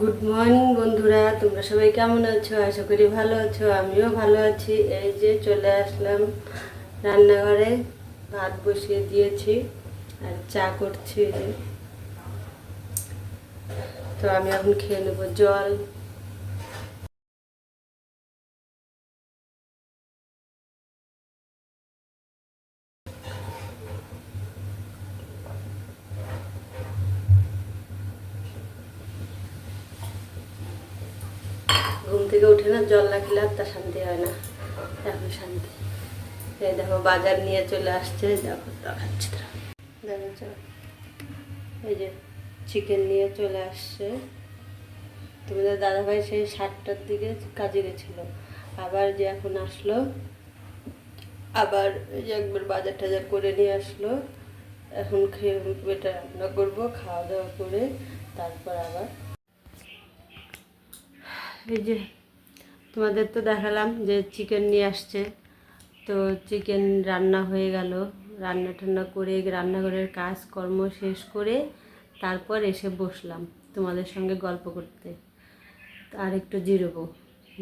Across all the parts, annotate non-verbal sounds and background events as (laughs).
Good morning বন্ধুরা। তোমরা সবাই কেমন আছো? আশা করি ভালো আছো। আমিও ভালো আছি। এই যে চলে আসলাম রান্নাঘরে। ভাত বসিয়ে দিয়েছি আর চা করছি। তো আমি এখন খেয়ে নেব জল। থেকে উঠে না, জল না খেলে তা শান্তি হয় না। এখন শান্তি। এই দেখো, বাজার নিয়ে চলে আসছে, দেখো, দেখাচ্ছি দাঁড়াও। দেখো। এই যে চিকেন নিয়ে চলে আসছে। তোমাদের দাদাভাই সেই সাতটার দিকে কাজে গেছিল। আবার যে এখন আসলো, আবার যে একবার বাজার টাজার করে নিয়ে আসলো। এখন খেয়ে এটা রান্না করব, খাওয়া দাওয়া করে, তারপর আবার। এই যে তোমাদের তো দেখালাম যে চিকেন নিয়ে আসছে। তো চিকেন রান্না হয়ে গেল। রান্না টান্না করে রান্নাঘরের কাজ কর্ম শেষ করে তারপর এসে বসলাম তোমাদের সঙ্গে গল্প করতে। আর একটু জিরবো।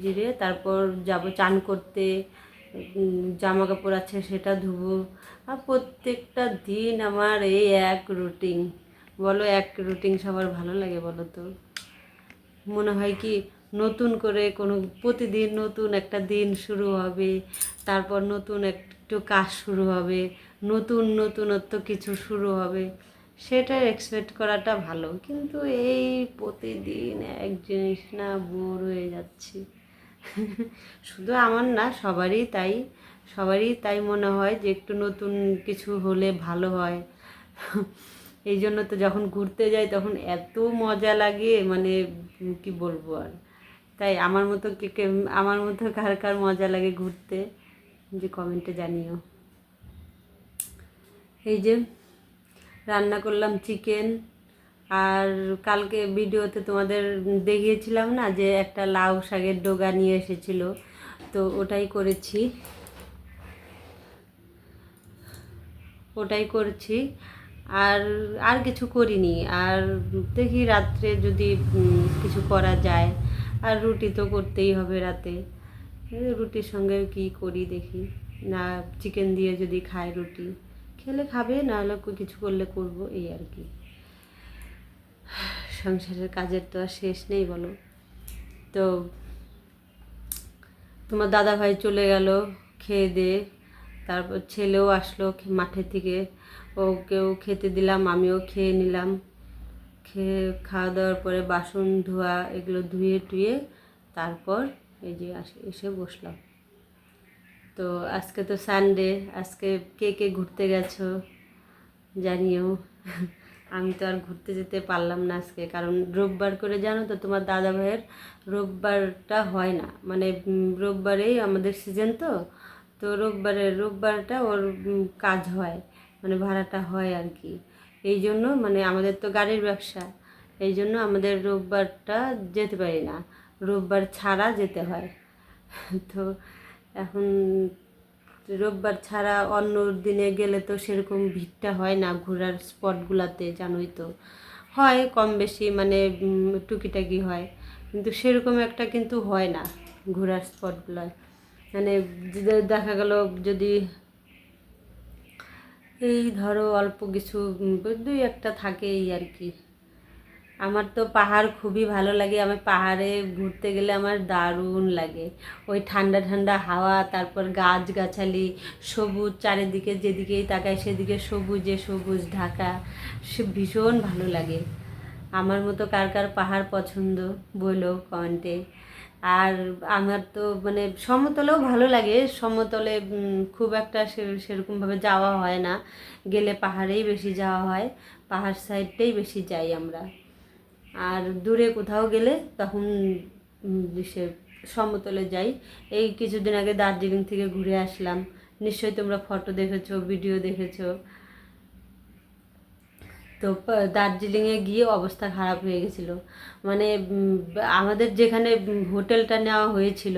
জিরে তারপর যাব চান করতে জামা কাপড় আছে সেটা ধুবো। আর প্রত্যেকটা দিন আমার এই এক রুটিন বলো এক রুটিন সবার ভালো লাগে বলো তো? মনে হয় কি নতুন করে কোনো প্রতিদিন নতুন একটা দিন শুরু হবে, তারপর নতুন একটু কাজ শুরু হবে, নতুন নতুনত্ব কিছু শুরু হবে সেটা এক্সপেক্ট করাটা ভালো। কিন্তু এই প্রতিদিন এক জিনিস না বোর হয়ে যাচ্ছি। শুধু আমার না, সবারই তাই সবারই তাই মনে হয় যে একটু নতুন কিছু হলে ভালো হয়। এই জন্য তো যখন ঘুরতে যাই তখন এত মজা লাগে মানে কি বলব আর? তাই আমার মতো কে কে, আমার মতো কার কার মজা লাগে ঘুরতে, যে কমেন্টে জানিও। এই যে, রান্না করলাম চিকেন আর কালকে ভিডিওতে তোমাদের দেখিয়েছিলাম না যে একটা লাউ শাকের ডোগা নিয়ে এসেছিল, তো ওটাই করেছি। ওটাই করছি, আর আর কিছু করিনি। আর দেখি রাত্রে যদি কিছু করা যায়। আর রুটি তো করতেই হবে রাতে। রুটির সঙ্গে কি করি দেখি। না চিকেন দিয়ে যদি খায় রুটি। খেলে খাবে নাহলে কিছু করলে করব, এই আর কি। সংসারের কাজের তো আর শেষ নেই বলো। তো তোমার দাদা ভাই চলে গেল খেয়ে দিয়ে তারপর ছেলেও আসলো মাঠের থেকে ওকেও খেতে দিলাম, আমিও খেয়ে নিলাম। খেয়ে খাওয়া দাওয়ার পরে বাসন ধোয়া, এগুলো ধুয়ে টুয়ে তারপর এই যে এসে বসলাম। তো আজকে তো সানডে আজকে কে কে ঘুরতে গেছো জানিও। আমি তো আর ঘুরতে যেতে পারলাম না আজকে, কারণ রোববার করে জানো তো তোমার দাদা ভাইয়ের রোববারটা হয় না। মানে রোববারেই আমাদের সিজন তো তো রোববারে রোববারটা ওর কাজ হয় মানে ভাড়াটা হয় আর কি। এই জন্য মানে আমাদের তো গাড়ির ব্যবসা এই জন্য আমাদের রোববারটা যেতে পারি না, রোববার ছাড়া যেতে হয়। (laughs) তো এখন রোববার ছাড়া অন্য দিনে গেলে তো সেরকম ভিড়টা হয় না ঘোরার স্পটগুলোতে, জানোই তো। হয় কম বেশি মানে টুকিটাকি হয়, কিন্তু সেরকম একটা কিন্তু হয় না ঘোরার স্পটগুলোয়। মানে দেখা গেল যদি এই ধরো অল্প কিছু দুই একটা থাকে এই আর কি। আমার তো পাহাড় খুবই ভালো লাগে। আমি পাহাড়ে ঘুরতে গেলে আমার দারুণ লাগে। ওই ঠান্ডা ঠান্ডা হাওয়া, তারপর গাছগাছালি, সবুজ চারিদিকে যেদিকেই তাকায় সেদিকে সবুজে সবুজ ঢাকা। সে ভীষণ ভালো লাগে। আমার মতো কার কার পাহাড় পছন্দ বলো কমেন্টে। আর আমার তো মানে সমতলেও ভালো লাগে। সমতলে খুব একটা সেরকমভাবে যাওয়া হয় না। গেলে পাহাড়েই বেশি যাওয়া হয়, পাহাড় সাইডটাই বেশি যাই আমরা। আর দূরে কোথাও গেলে তখন সে সমতলে যাই। এই কিছুদিন আগে দার্জিলিং থেকে ঘুরে আসলাম। নিশ্চয়ই তোমরা ফটো দেখেছ ভিডিও দেখেছ। তো দার্জিলিংয়ে গিয়ে অবস্থা খারাপ হয়ে গেছিল। মানে আমাদের যেখানে হোটেলটা নেওয়া হয়েছিল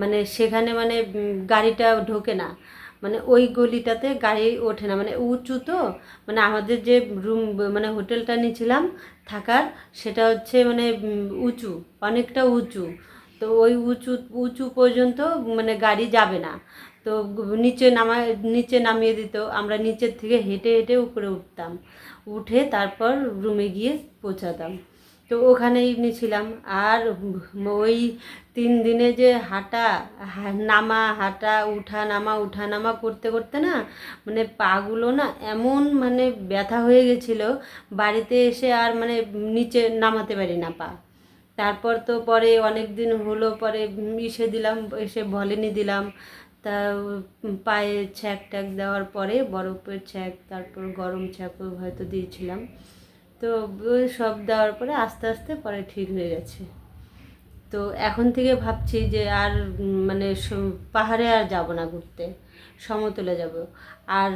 মানে সেখানে মানে গাড়িটা ঢোকে না। মানে ওই গলিটাতে গাড়ি ওঠে না। মানে উঁচু তো মানে আমাদের যে রুম মানে হোটেলটা নিয়েছিলাম থাকার, সেটা হচ্ছে মানে উঁচু, অনেকটা উঁচু। তো ওই উঁচু উঁচু পর্যন্ত মানে গাড়ি যাবে না। তো নিচে নামা নিচে নামিয়ে দিত। আমরা নিচের থেকে হেঁটে হেঁটে উপরে উঠতাম। উঠে তারপর রুমে গিয়ে পৌঁছাতাম। তো ওখানেই নিয়েছিলাম আর ওই তিন দিনে যে হাঁটা, নামা, হাঁটা উঠা নামা উঠা নামা করতে করতে না মানে পাগুলো না এমন মানে ব্যথা হয়ে গেছিল, বাড়িতে এসে আর মানে নিচে নামাতে পারি না পা। তারপর তো পরে অনেক দিন হলো, পরে ইসে দিলাম, এসে ভলেনি দিলাম। তা পায়ে ছ্যাক ট্যাক দেওয়ার পরে বরফের ছ্যাক, তারপর গরম ছ্যাকও হয়তো দিয়েছিলাম। তো সব দেওয়ার পরে আস্তে আস্তে পরে ঠিক হয়ে গেছে। তো এখন থেকে ভাবছি যে আর মানে পাহাড়ে আর যাব না ঘুরতে, সমতলে যাব। আর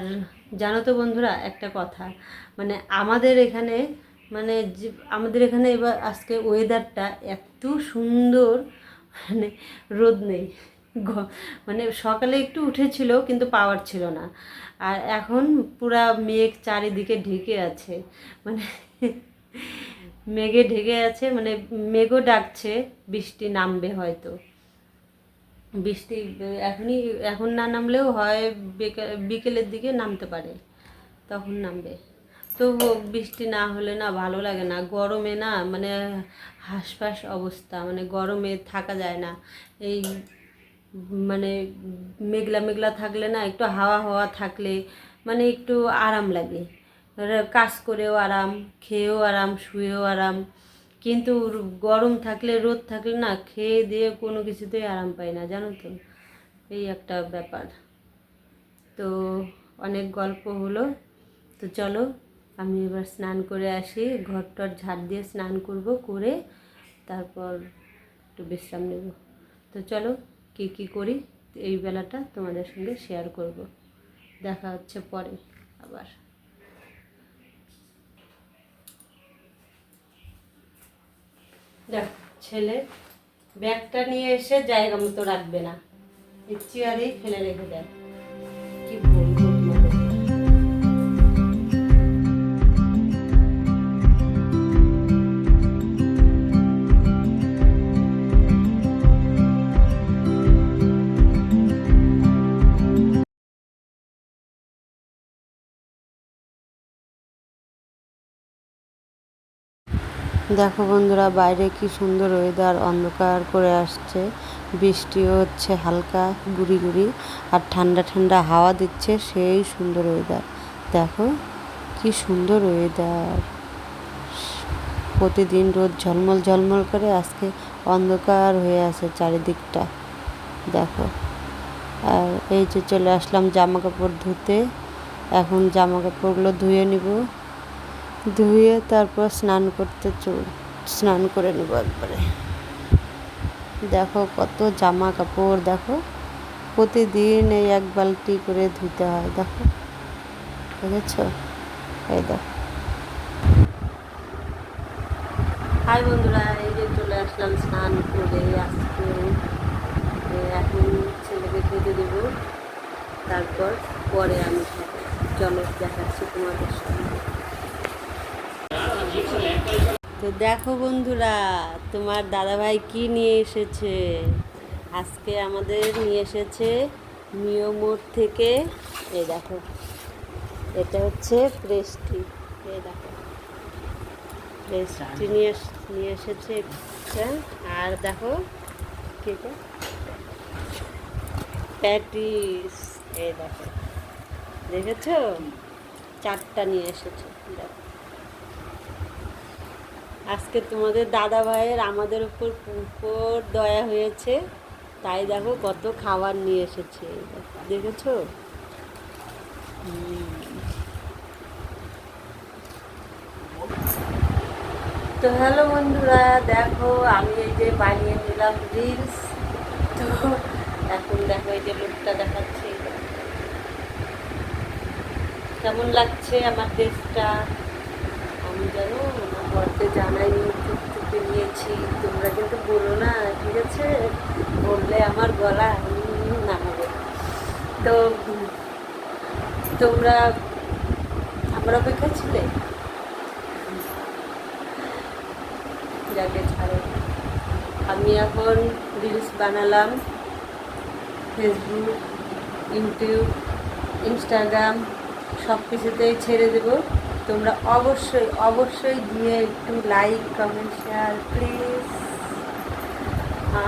জানো তো বন্ধুরা একটা কথা মানে আমাদের এখানে মানে আমাদের এখানে এবার আজকে ওয়েদারটা এত সুন্দর মানে রোদ নেই। মানে সকালে একটু উঠেছিল, কিন্তু পাওয়ার ছিল না। আর এখন পুরা মেঘ চারিদিকে ঢেকে আছে। মানে মেঘে ঢেকে আছে মানে মেঘও ডাকছে, বৃষ্টি নামবে হয়তো। বৃষ্টি, এখনই, এখন না নামলেও হয় বিকে- বিকেলের দিকে নামতে পারে, তখন নামবে। তো বৃষ্টি না হলে না ভালো লাগে না। গরমে না মানে হাঁসফাঁস অবস্থা মানে গরমে থাকা যায় না। এই মানে মেঘলা মেঘলা থাকলে না, একটু হাওয়া হাওয়া থাকলে মানে একটু আরাম লাগে। কাজ করেও আরাম, খেয়েও আরাম, শুয়েও আরাম। কিন্তু গরম থাকলে, রোদ থাকলে না, খেয়ে দিয়ে কোনো কিছুতেই আরাম পাই না, জানো তো? এই একটা ব্যাপার। তো অনেক গল্প হলো। তো চলো, আমি এবার স্নান করে আসি ঘর টর ঝাড় দিয়ে স্নান করব, করে তারপর একটু বিশ্রাম নেব। তো চলো। কি কী করি, এই বেলাটা তোমাদের সঙ্গে শেয়ার করব। দেখা হচ্ছে পরে আবার। দেখ, ছেলে, ব্যাগটা নিয়ে এসে জায়গা মতো রাখবে না। চেয়ারেই ফেলে রেখে দেয়। কি বলব? দেখো বন্ধুরা, বাইরে কি সুন্দর ওয়েদার অন্ধকার করে আসছে। বৃষ্টিও হচ্ছে হালকা গুড়ি গুড়ি আর ঠান্ডা ঠান্ডা হাওয়া দিচ্ছে সেই সুন্দর ওয়েদার দেখো কি সুন্দর ওয়েদার প্রতিদিন রোদ ঝলমল ঝলমল করে আজকে অন্ধকার হয়ে আছে চারিদিকটা। দেখো, আর এই যে চলে আসলাম জামা কাপড় ধুতে। এখন জামা কাপড়গুলো ধুয়ে নিব। ধুয়ে তারপর স্নান করতে চল স্নান করে নেব একবারে। দেখো কত জামা কাপড়, দেখো। প্রতিদিন এই এক বালতি করে ধুতে হয়, দেখো। দেখেছ? এই দেখো। হাই বন্ধুরা, এই যে চলে আসলাম স্নান করে, আজকে এখন ছেলেকে খেতে দেবো। তারপর পরে আমি চলো দেখাচ্ছি তোমাদের সঙ্গে তো দেখো বন্ধুরা, তোমার দাদাভাই কি নিয়ে এসেছে? আজকে আমাদের নিয়ে এসেছে মিওমোর থেকে, এই দেখো, এটা হচ্ছে প্রেস্টি, এই দেখো। প্রেস্টি নিয়ে নিয়ে এসেছে আর দেখো, কি এটা প্যাটিস, এই দেখো। দেখেছ? চারটা নিয়ে এসেছে, দেখো। আজকে তোমাদের দাদা ভাইয়ের আমাদের উপর উপর দয়া হয়েছে। তাই দেখো কত খাবার নিয়ে এসেছে। দেখেছ? তো হ্যালো বন্ধুরা, দেখো আমি এই যে বানিয়ে নিলাম রিলস। তো এখন দেখো এই যে লোকটা দেখাচ্ছে। কেমন লাগছে আমার দেশটা আমি জানো, আমার ইউটিউব নিয়েছি তোমরা কিন্তু বলো না, ঠিক আছে? বললে, আমার গলা নামাবে। তো, তোমরা আমার অপেক্ষা ছিলে? যাকে ছাড়ো। আমি এখন রিলস বানালাম ফেসবুক ইউটিউব ইনস্টাগ্রাম সব কিছুতেই ছেড়ে দেব। তোমরা অবশ্যই অবশ্যই গিয়ে একটু লাইক কমেন্ট শেয়ার প্লিজ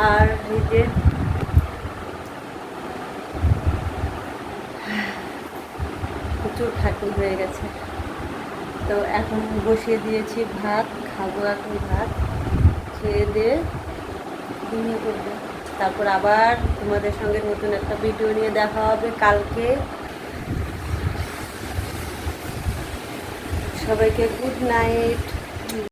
আর যে, প্রচুর খাটনি হয়ে গেছে। তো এখন বসিয়ে দিয়েছি ভাত, খাব এখন ভাত। খেয়ে দিয়ে ঘুমিয়ে পড়ব। তারপর আবার তোমাদের সঙ্গে নতুন একটা ভিডিও নিয়ে দেখা হবে কালকে। সবাইকে গুড নাইট।